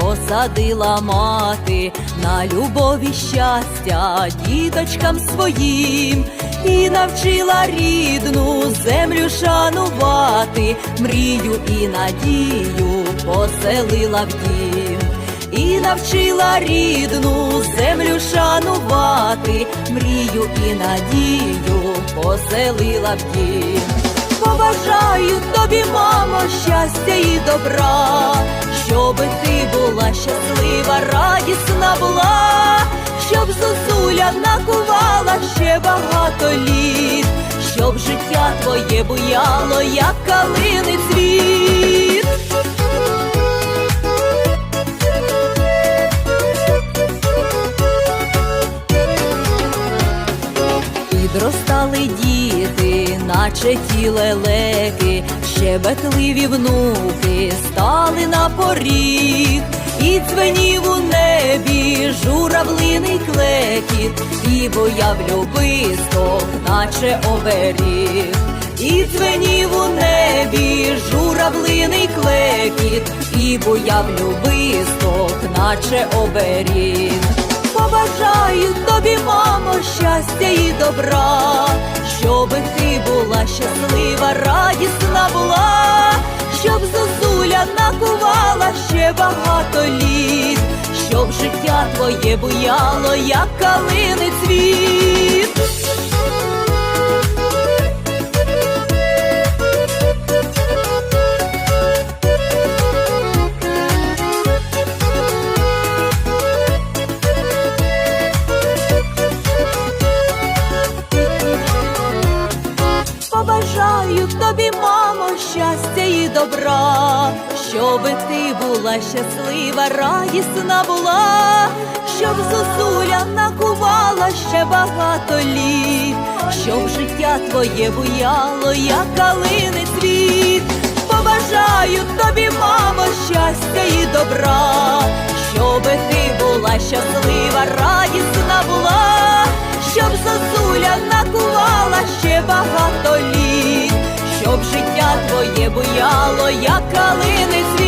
посадила мати на любові щастя діточкам своїм і навчила рідну землю шанувати, мрію і надію поселила в дім. І навчила рідну землю шанувати, мрію і надію поселила в дім. Побажаю тобі, мамо, щастя і добра, щоби ти була щаслива, радісна була, щоб зозуля накувала ще багато літ, щоб життя твоє буяло, як калини цвіт. Підростали діти, наче ті лелеки, щебетливі внуки стали на поріг, і дзвенів у небі журавлиний клекіт, і бояв любисток, наче оберіг, і дзвенів у небі журавлиний клекіт, і буяв любисток, наче оберіг. Побажаю тобі, мамо, щастя і добра, щоби ти була щаслива, радісна була, щоб зозуля накувала ще багато літ, щоб життя твоє буяло, як калини цвіт. Щастя і добра, щоби ти була щаслива, радісна була, щоб зозуля накувала ще багато літ, щоб життя твоє буяло, як калини цвіт. Побажаю тобі, мамо, щастя і добра, твоє буяло, як калини цвіт.